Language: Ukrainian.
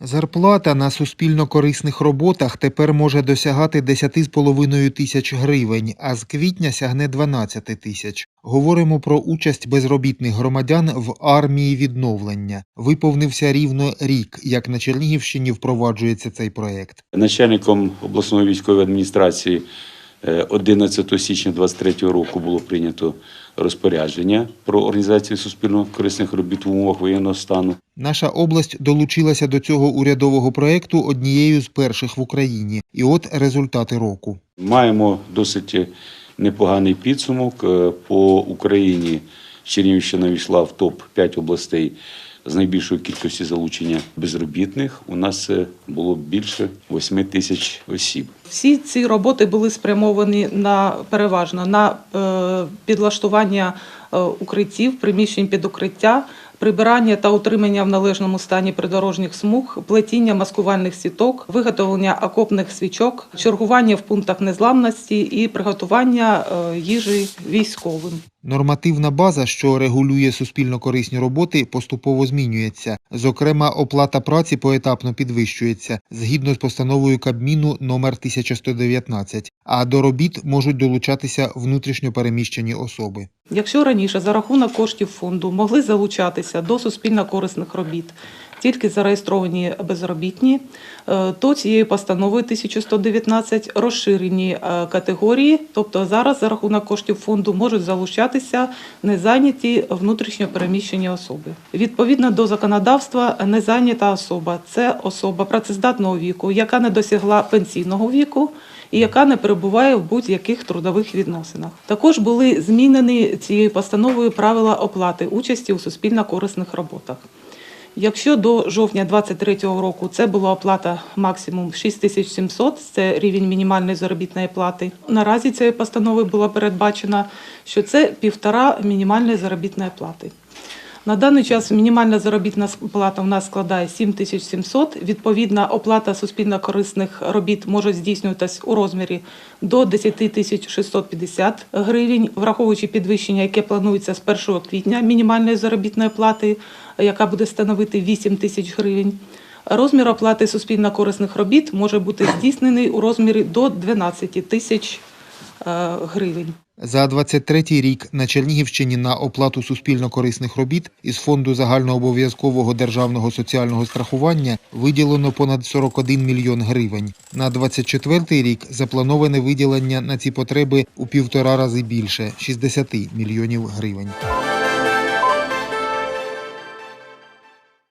Зарплата на суспільно корисних роботах тепер може досягати 10,5 тисяч гривень, а з квітня сягне 12 тисяч. Говоримо про участь безробітних громадян в армії відновлення. Виповнився рівно рік, як на Чернігівщині впроваджується цей проект. Начальником обласної військової адміністрації 11 січня 2023 року було прийнято розпорядження про організацію суспільно корисних робіт в умовах воєнного стану. Наша область долучилася до цього урядового проекту однією з перших в Україні. І от результати року. Маємо досить непоганий підсумок. Е, По Україні Чернігівщина війшла в топ-5 областей з найбільшою кількістю залучення безробітних. У нас е, було більше 8 тисяч осіб. Всі ці роботи були спрямовані на переважно на е, підлаштування е, укриттів, приміщень під укриття, прибирання та утримання в належному стані придорожніх смуг, плетіння маскувальних сіток, виготовлення окопних свічок, чергування в пунктах незламності і приготування їжі військовим. Нормативна база, що регулює суспільно корисні роботи, поступово змінюється. Зокрема, оплата праці поетапно підвищується згідно з постановою Кабміну номер 1119, а до робіт можуть долучатися внутрішньо переміщені особи. Якщо раніше за рахунок коштів фонду могли залучатися до суспільно корисних робіт тільки зареєстровані безробітні, то цією постановою 1119 розширені е, категорії, тобто зараз за рахунок коштів фонду можуть залучатися незайняті внутрішньо переміщені особи. Відповідно до законодавства, незайнята особа це особа працездатного віку, яка не досягла пенсійного віку і яка не перебуває в будь-яких трудових відносинах. Також були змінені цією постановою правила оплати участі у суспільно-корисних роботах. Якщо до жовтня 2023 року це була оплата максимум 6700, це рівень мінімальної заробітної плати. Наразі цією постановою було передбачено, що це півтора мінімальної заробітної плати. На даний час мінімальна заробітна плата у нас складає 7700. Відповідна оплата суспільно-корисних робіт може здійснюватись у розмірі до 10 650 гривень, враховуючи підвищення, яке планується з 1 квітня мінімальної заробітної плати, яка буде становити 8 тисяч гривень. Розмір оплати суспільно-корисних робіт може бути здійснений у розмірі до 12 тисяч е, гривень. За 23 рік на Чернігівщині на оплату суспільно корисних робіт із фонду загальнообов'язкового державного соціального страхування виділено понад 41 мільйон гривень. На 24 рік заплановане виділення на ці потреби у півтора рази більше 60 мільйонів гривень.